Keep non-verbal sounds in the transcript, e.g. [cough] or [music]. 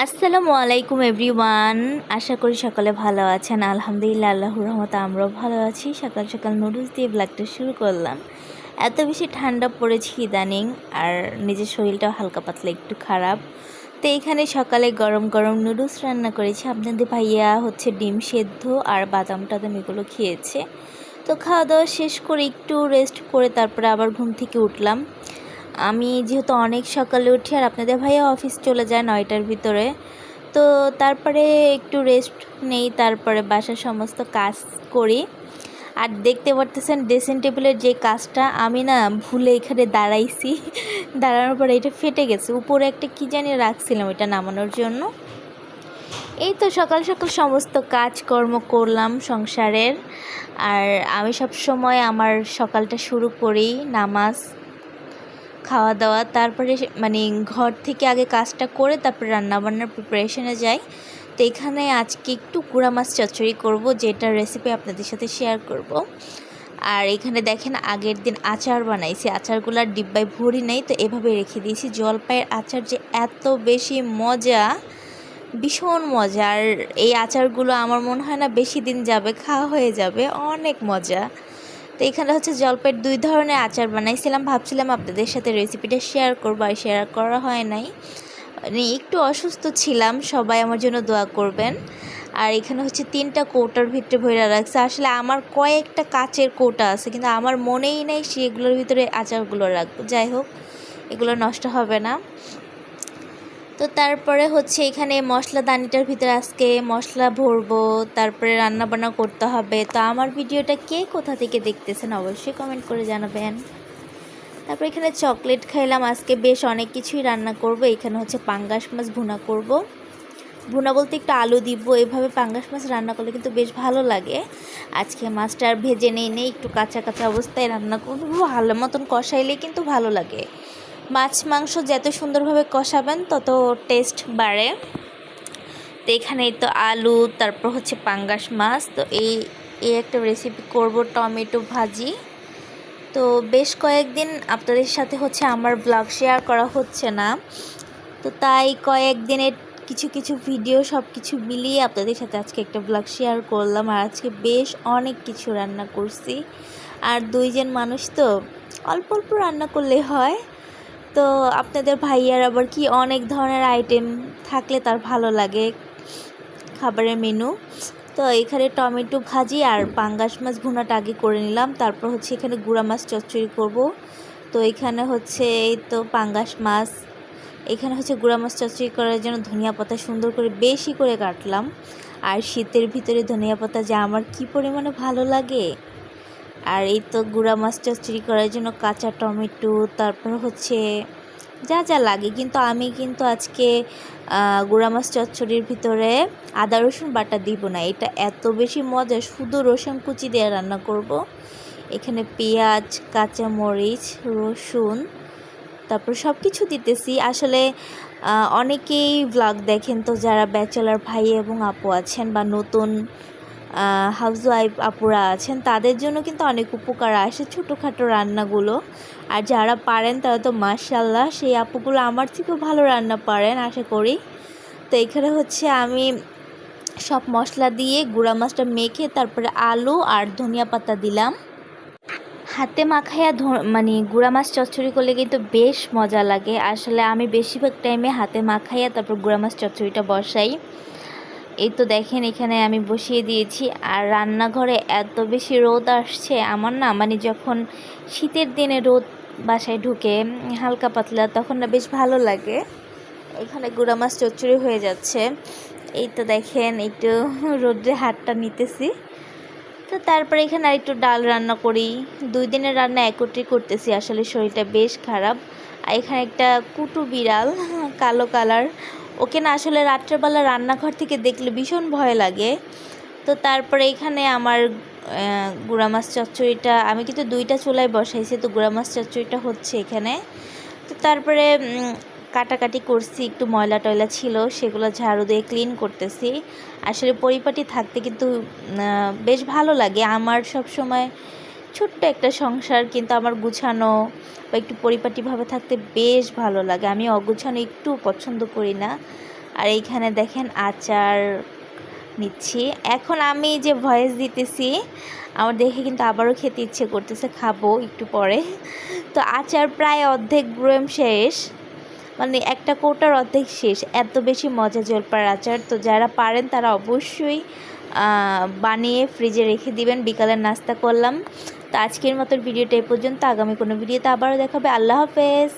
আসসালামু আলাইকুম, এভরিওয়ান। আশা করি সকলে ভালো আছেন। আলহামদুলিল্লাহ, আল্লাহর রহমতে আমরাও ভালো আছি। সকাল সকাল নুডলস দিয়ে ব্লগটা শুরু করলাম। এত বেশি ঠান্ডা পড়েছি ইদানিং, আর নিজের শরীরটাও হালকা পাতলা, একটু খারাপ। তো এখানে সকালে গরম গরম নুডলস রান্না করেছি। আপনাদের ভাইয়া হচ্ছে ডিম সেদ্ধ আর বাদাম টাদাম এগুলো খেয়েছে। তো খাওয়া দাওয়া শেষ করে একটু রেস্ট করে তারপরে আবার ঘুম থেকে উঠলাম। আমি যেহেতু অনেক সকালে উঠি আর আপনাদের ভাইয়া অফিস চলে যায় নয়টার ভিতরে, তো তারপরে একটু রেস্ট নেই, তারপরে বাসার সমস্ত কাজ করি। আর দেখতে পারতেছেন ড্রেসিং টেবিলের যে কাজটা, আমি না ভুলে এখানে দাঁড়াইছি। [laughs] দাঁড়ানোর পরে এটা ফেটে গেছে। উপরে একটা কী জানি রাখছিলাম এটা নামানোর জন্য। এই তো সকাল সকাল সমস্ত কাজকর্ম করলাম সংসারের। আর আমি সব সময় আমার সকালটা শুরু করি নামাজ। খাওয়া দাওয়া তারপরে মানে ঘর থেকে আগে কাজটা করে তারপরে রান্নাবান্নার প্রিপারেশনে যাই। তো এখানে আজকে একটু কুড়া মাছ চচ্চড়ি করব যেটার রেসিপি আপনাদের সাথে শেয়ার করব। আর এখানে দেখেন আগের দিন আচার বানাইছি। আচারগুলোর ডিব্বায় ভরি নেই, তো এভাবে রেখে দিয়েছি। জলপাইয়ের আচার যে এত বেশি মজা, ভীষণ মজা। আর এই আচারগুলো আমার মনে হয় না বেশি দিন যাবে, খাওয়া হয়ে যাবে। অনেক মজা। তো এখানে হচ্ছে জলপাইয়ের দুই ধরনের আচার বানাইছিলাম। ভাবছিলাম আপনাদের সাথে রেসিপিটা শেয়ার করব, আর শেয়ার করা হয় নাই। মানে একটু অসুস্থ ছিলাম, সবাই আমার জন্য দোয়া করবেন। আর এখানে হচ্ছে তিনটা কৌটার ভিতরে ভরে রাখছে। আসলে আমার কয়েকটা কাচের কৌটা আছে, কিন্তু আমার মনেই নেই সেগুলোর ভিতরে আচারগুলো রাখব। যাই হোক, এগুলো নষ্ট হবে না। তো তারপরে হচ্ছে এখানে মশলা দানিটার ভিতরে আজকে মশলা ভরবো, তারপরে রান্না বান্না করতে হবে। তো আমার ভিডিওটা কে কোথা থেকে দেখতেছেন অবশ্যই কমেন্ট করে জানাবেন। তারপর এখানে চকলেট খাইলাম, আজকে বেশ অনেক কিছুই রান্না করব। এখানে হচ্ছে পাঙ্গাস মাছ ভুনা করব। ভুনা বলতে একটু আলু দিব, এভাবে পাঙ্গাস মাছ রান্না করলে কিন্তু বেশ ভালো লাগে। আজকে মাছটা আর ভেজে নেই নেই, একটু কাঁচা কাঁচা অবস্থায় রান্না করব। ভালো মতন কষাইলে কিন্তু ভালো লাগে। মাছ, মাংস যত সুন্দরভাবে কষাবেন, তত টেস্ট বাড়ে। তো এখানে তো আলু, তারপর হচ্ছে পাঙ্গাস মাছ। তো এই এই একটা রেসিপি করব, টমেটো ভাজি। তো বেশ কয়েকদিন আপনাদের সাথে হচ্ছে আমার ব্লগ শেয়ার করা হচ্ছে না। তো তাই কয়েকদিনের কিছু কিছু ভিডিও সব কিছু মিলিয়ে আপনাদের সাথে আজকে একটা ব্লগ শেয়ার করলাম। আর আজকে বেশ অনেক কিছু রান্না করছি। আর দুইজন মানুষ তো অল্প অল্প রান্না করলে হয়। তো আপনাদের ভাইয়ার আবার কি অনেক ধরনের আইটেম থাকলে তার ভালো লাগে খাবারের মেনু তো এখানে টমেটো ভাজি আর পাঙ্গাস মাছ ভুনাটা আগে করে নিলাম। তারপর হচ্ছে এখানে গুঁড়া মাছ চচ্চড়ি করব। তো এখানে হচ্ছে এই তো পাঙ্গাস মাছ। এখানে হচ্ছে গুঁড়া মাছ চচ্চড়ি করার জন্য ধনিয়া পাতা সুন্দর করে বেশি করে কাটলাম। আর শীতের ভিতরে ধনিয়া পাতা যে আমার কি পরিমাণে ভালো লাগে? আর এই তো গুঁড়া মাছ চচ্চড়ি করার জন্য কাঁচা টমেটো, তারপর হচ্ছে যা যা লাগে। কিন্তু আমি কিন্তু আজকে গুঁড়া মাছ চচ্চড়ির ভিতরে আদা, রসুন বাটা দিব না। এটা এত বেশি মজা, শুধু রসুন কুচি দিয়ে রান্না করব। এখানে পেঁয়াজ কাঁচা মরিচ রসুন, তারপর সব কিছু দিতেছি। আসলে অনেকেই ব্লগ দেখেন তো, যারা ব্যাচেলার ভাই এবং আপু আছেন বা নতুন হাউস ওয়াইফ আপুরা আছেন, তাদের জন্য কিন্তু অনেক উপকার আসে ছোটোখাটো রান্নাগুলো। আর যারা পারেন তারা তো মার্শাল্লাহ সেই আপুগুলো আমার থেকেও ভালো রান্না পারেন, আশা করি। তো এখানে হচ্ছে আমি সব মশলা দিয়ে গুঁড়া মাছটা মেখে তারপরে আলু আর ধনিয়া পাতা দিলাম। হাতে মাখাইয়া মানে গুঁড়া মাছ চচ্চড়ি করলে কিন্তু বেশ মজা লাগে। আসলে আমি বেশিরভাগ টাইমে হাতে মাখাইয়া তারপর গুঁড়া মাছ চচ্চড়িটা বসাই। এই তো দেখেন, এখানে আমি বসিয়ে দিয়েছি। আর রান্নাঘরে এত বেশি রোদ আসছে আমার না মানে যখন শীতের দিনে রোদ বাসায় ঢুকে হালকা পাতলা, তখন না বেশ ভালো লাগে। এখানে গুঁড়া মাছ চচ্চড়ি হয়ে যাচ্ছে। এই তো দেখেন, একটু রোদ্রে হাতটা নিতেছি। তো তারপরে এখানে আর একটু ডাল রান্না করি। দুই দিনের রান্না একত্রে করতেছি, আসলে শরীরটা বেশ খারাপ। আর এখানে একটা কুটু বিড়াল, কালো কালার। ওকে না আসলে রাত্রেবেলা রান্নাঘর থেকে দেখলে ভীষণ ভয় লাগে। তো তারপরে এখানে আমার গুঁড়া মাছ চচ্চড়িটা, আমি কিন্তু দুইটা চুলায় বসাইছি, তো গুঁড়া মাছ চচ্চড়িটা হচ্ছে এখানে। তো তারপরে কাটাকাটি করছি, একটু ময়লা টয়লা ছিল, সেগুলো ঝাড়ু দিয়ে ক্লিন করতেছি। আসলে পরিপাটি থাকতে কিন্তু বেশ ভালো লাগে। আমার সব সময় ছোট্ট একটা সংসার, কিন্তু আমার গুছানো বা একটু পরিপাটিভাবে থাকতে বেশ ভালো লাগে। আমি অগুছানো একটু পছন্দ করি না। আর এইখানে দেখেন আচার নিচ্ছি। এখন আমি যে ভয়েস দিতেছি, আমার দেখে কিন্তু আবারও খেতে ইচ্ছে করতেছে, খাব একটু পরে। তো আচার প্রায় অর্ধেক ব্রোয়েম শেষ। মানে একটা কোটার অর্ধেক শেষ। এত বেশি মজা জলপার আচার। তো যারা পারেন তারা অবশ্যই বানিয়ে ফ্রিজে রেখে দিবেন, বিকালের নাস্তা করলাম। তো আজকের মতো ভিডিওটা এই পর্যন্ত। আগামী কোনো ভিডিওতে আবারও দেখাবে। আল্লাহ হাফেজ।